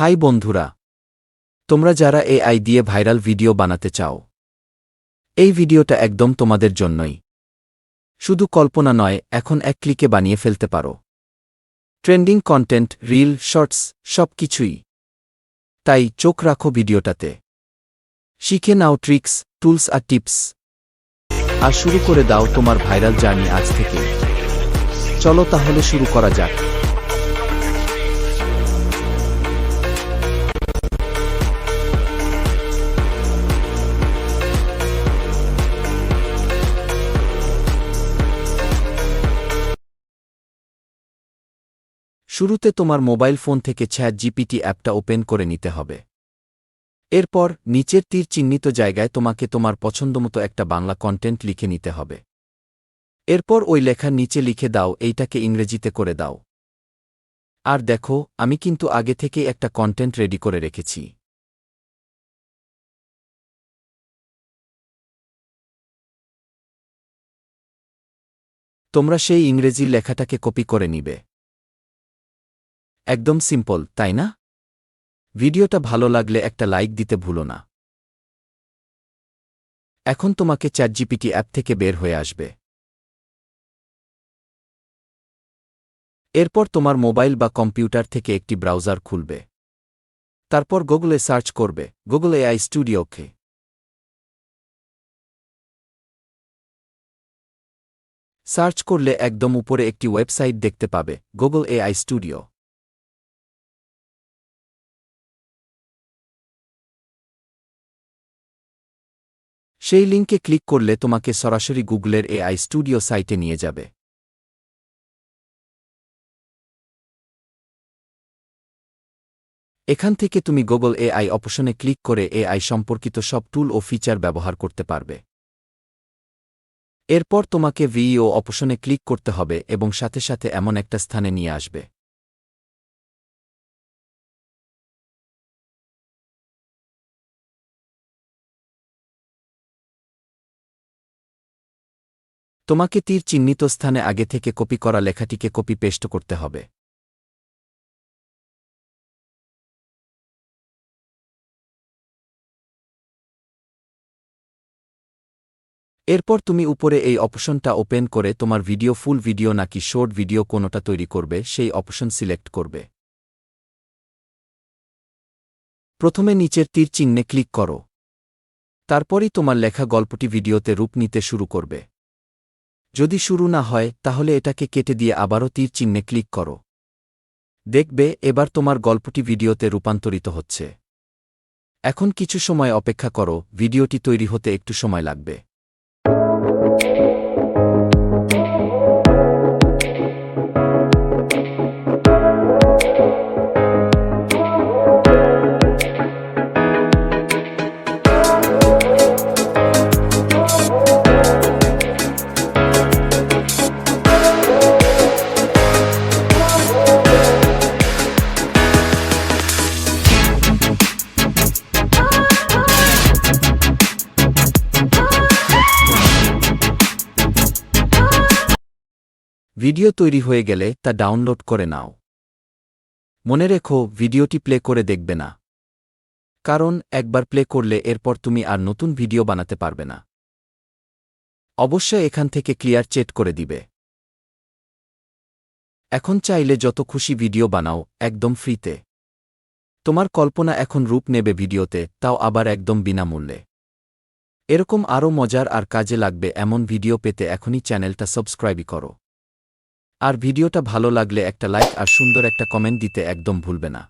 High বন্ধুরা। তোমরা যারা এআই দিয়ে ভাইরাল ভিডিও বানাতে চাও, এই ভিডিওটা একদম তোমাদের জন্যই। শুধু কল্পনা নয়, এখন এক ক্লিকে বানিয়ে ফেলতে পারো। ট্রেন্ডিং কন্টেন্ট, রিল, শর্টস সব কিছুই তাই চোখ রাখো ভিডিওটাতে। শিখে নাও ট্রিক্স, টুলস আর টিপস। আর শুরু করে দাও তোমার ভাইরাল জার্নি আজ থেকে। চলো তাহলে শুরু করা যাক। শুরুতে তোমার মোবাইল ফোন থেকে ছ্যাট জিপিটি অ্যাপটা ওপেন করে নিতে হবে। এরপর, নিচের তীর চিহ্নিত জায়গায় তোমাকে তোমার পছন্দমতো একটা বাংলা কন্টেন্ট লিখে নিতে হবে। এরপর ওই লেখার নিচে লিখে দাও, এইটাকে ইংরেজিতে করে দাও। আর দেখো, আমি কিন্তু আগে থেকেই একটা কন্টেন্ট রেডি করে রেখেছি। তোমরা সেই ইংরেজির লেখাটাকে কপি করে নিবে। একদম সিম্পল, তাই না? ভিডিওটা ভালো লাগলে একটা লাইক দিতে ভুলো না। এখন তোমাকে চ্যাটজিপিটি অ্যাপ থেকে বের হয়ে আসবে। এরপর তোমার মোবাইল বা কম্পিউটার থেকে একটি ব্রাউজার খুলবে। তারপর গুগলে সার্চ করবে, গুগল এআই স্টুডিওকে সার্চ করলে একদম উপরে একটি ওয়েবসাইট দেখতে পাবে, গুগল এআই স্টুডিও। সেই লিঙ্কে ক্লিক করলে তোমাকে সরাসরি গুগলের এআই স্টুডিও সাইটে নিয়ে যাবে। এখান থেকে তুমি গুগল এআই অপশনে ক্লিক করে এআই সম্পর্কিত সব টুল ও ফিচার ব্যবহার করতে পারবে। এরপর তোমাকে ভিইও অপশনে ক্লিক করতে হবে এবং সাথে সাথে এমন একটা স্থানে নিয়ে আসবে। তোমাকে তীর চিহ্নিত স্থানে আগে থেকে কপি করা লেখাটিকে কপি পেস্ট করতে হবে। এরপর তুমি উপরে এই অপশনটা ওপেন করে তোমার ভিডিও, ফুল ভিডিও নাকি শর্ট ভিডিও কোনোটা তৈরি করবে, সেই অপশন সিলেক্ট করবে। প্রথমে নিচের তীর চিহ্নে ক্লিক করো। তারপরই তোমার লেখা গল্পটি ভিডিওতে রূপ নিতে শুরু করবে। যদি শুরু না হয়, তাহলে এটাকে কেটে দিয়ে আবারও তীর চিহ্নে ক্লিক করো। দেখবে, এবার তোমার গল্পটি ভিডিওতে রূপান্তরিত হচ্ছে। এখন কিছু সময় অপেক্ষা করো, ভিডিওটি তৈরি হতে একটু সময় লাগবে। ভিডিও তৈরি হয়ে গেলে তা ডাউনলোড করে নাও। মনে রেখো, ভিডিওটি প্লে করে দেখবে না। কারণ, একবার প্লে করলে এরপর তুমি আর নতুন ভিডিও বানাতে পারবে না। অবশ্যই এখান থেকে ক্লিয়ার চেট করে দিবে। এখন চাইলে যত খুশি ভিডিও বানাও, একদম ফ্রিতে। তোমার কল্পনা এখন রূপ নেবে ভিডিওতে, তাও আবার একদম বিনামূল্যে। এরকম আরও মজার আর কাজে লাগবে এমন ভিডিও পেতে এখনই চ্যানেলটা সাবস্ক্রাইবই করো। আর ভিডিওটা ভালো লাগলে একটা লাইক আর সুন্দর একটা কমেন্ট দিতে একদম ভুলবে না।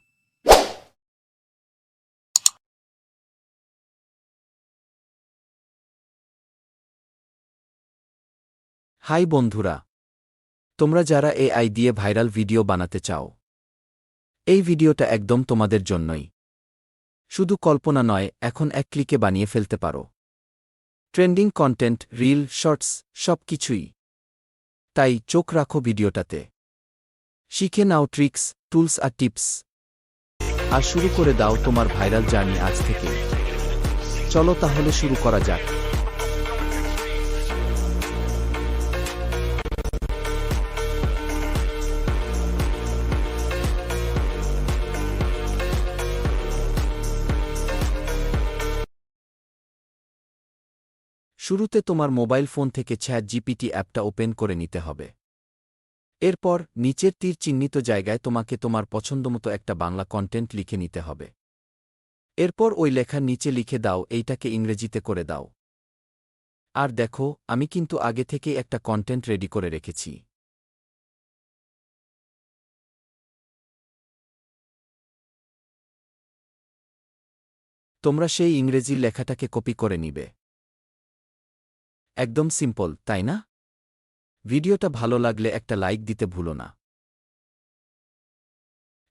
হাই বন্ধুরা, তোমরা যারা এআই দিয়ে ভাইরাল ভিডিও বানাতে চাও, এই ভিডিওটা একদম তোমাদের জন্যই। শুধু কল্পনা নয়, এখন এক ক্লিকে বানিয়ে ফেলতে পারো। ট্রেন্ডিং কন্টেন্ট, রিল, শর্টস সব কিছুই তাই চোখ রাখো ভিডিওটাতে। শিখে নাও ট্রিক্স, টুলস আর টিপস। আর শুরু করে দাও তোমার ভাইরাল জার্নি আজ থেকে। চলো তাহলে শুরু করা যাক। শুরুতে তোমার মোবাইল ফোন থেকে ছ্যাট জিপিটি অ্যাপটা ওপেন করে নিতে হবে। এরপর, নিচের তীর চিহ্নিত জায়গায় তোমাকে তোমার পছন্দমতো একটা বাংলা কন্টেন্ট লিখে নিতে হবে। এরপর ওই লেখার নিচে লিখে দাও, এইটাকে ইংরেজিতে করে দাও। আর দেখো, আমি কিন্তু আগে থেকেই একটা কন্টেন্ট রেডি করে রেখেছি। তোমরা সেই ইংরেজির লেখাটাকে কপি করে নিবে। একদম সিম্পল, তাই না? ভিডিওটা ভালো লাগলে একটা লাইক দিতে ভুলো না।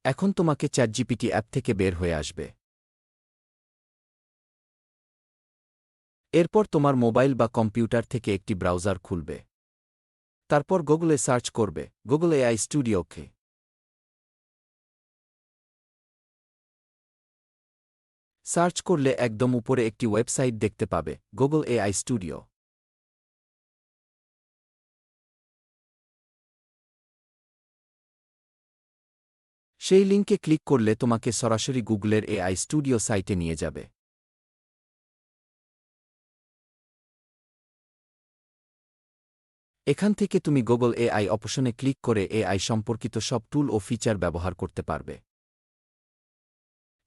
এখন তোমাকে চ্যাটজিপিটি অ্যাপ থেকে বের হয়ে আসবে। এরপর তোমার মোবাইল বা কম্পিউটার থেকে একটি ব্রাউজার খুলবে। তারপর গুগলে সার্চ করবে, গুগল এআই স্টুডিওকে সার্চ করলে একদম উপরে একটি ওয়েবসাইট দেখতে পাবে, গুগল এআই স্টুডিও। সেই লিঙ্কে ক্লিক করলে তোমাকে সরাসরি গুগলের এআই স্টুডিও সাইটে নিয়ে যাবে। এখান থেকে তুমি গুগল এআই অপশনে ক্লিক করে এআই সম্পর্কিত সব টুল ও ফিচার ব্যবহার করতে পারবে।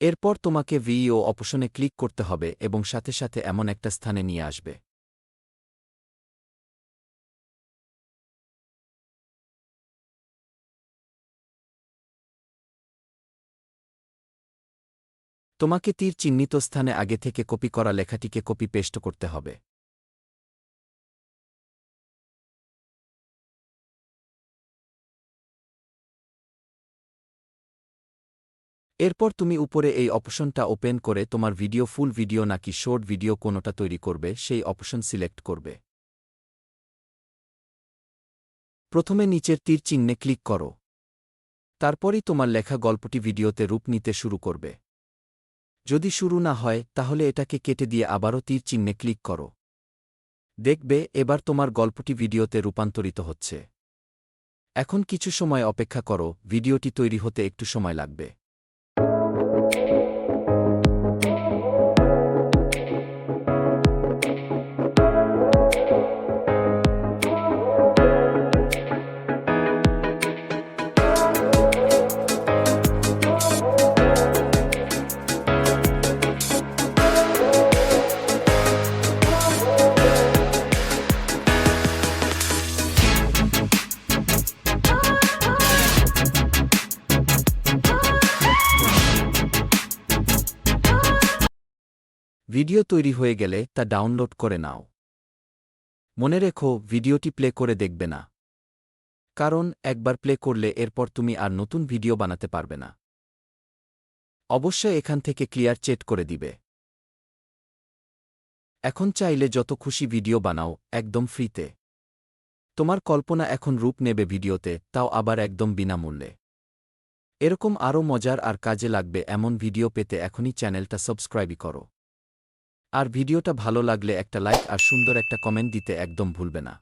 এরপর তোমাকে ভিইও অপশনে ক্লিক করতে হবে এবং সাথে সাথে এমন একটা স্থানে নিয়ে আসবে। তোমাকে তীর চিহ্নিত স্থানে আগে থেকে কপি করা লেখাটিকে কপি পেস্ট করতে হবে। এরপর তুমি উপরে এই অপশনটা ওপেন করে তোমার ভিডিও, ফুল ভিডিও নাকি শর্ট ভিডিও কোনোটা তৈরি করবে, সেই অপশন সিলেক্ট করবে। প্রথমে নিচের তীর চিহ্নে ক্লিক করো। তারপরই তোমার লেখা গল্পটি ভিডিওতে রূপ নিতে শুরু করবে। যদি শুরু না হয়, তাহলে এটাকে কেটে দিয়ে আবারও তীর চিহ্নে ক্লিক করো। দেখবে, এবার তোমার গল্পটি ভিডিওতে রূপান্তরিত হচ্ছে। এখন কিছু সময় অপেক্ষা করো, ভিডিওটি তৈরি হতে একটু সময় লাগবে। ভিডিও তৈরি হয়ে গেলে তা ডাউনলোড করে নাও। মনে রেখো, ভিডিওটি প্লে করে দেখবে না। কারণ, একবার প্লে করলে এরপর তুমি আর নতুন ভিডিও বানাতে পারবে না। অবশ্যই এখান থেকে ক্লিয়ার চেট করে দিবে। এখন চাইলে যত খুশি ভিডিও বানাও, একদম ফ্রিতে। তোমার কল্পনা এখন রূপ নেবে ভিডিওতে, তাও আবার একদম বিনামূল্যে। এরকম আরও মজার আর কাজে লাগবে এমন ভিডিও পেতে এখনই চ্যানেলটা সাবস্ক্রাইবই করো। আর ভিডিওটা ভালো লাগলে একটা লাইক আর সুন্দর একটা কমেন্ট দিতে একদম ভুলবে না।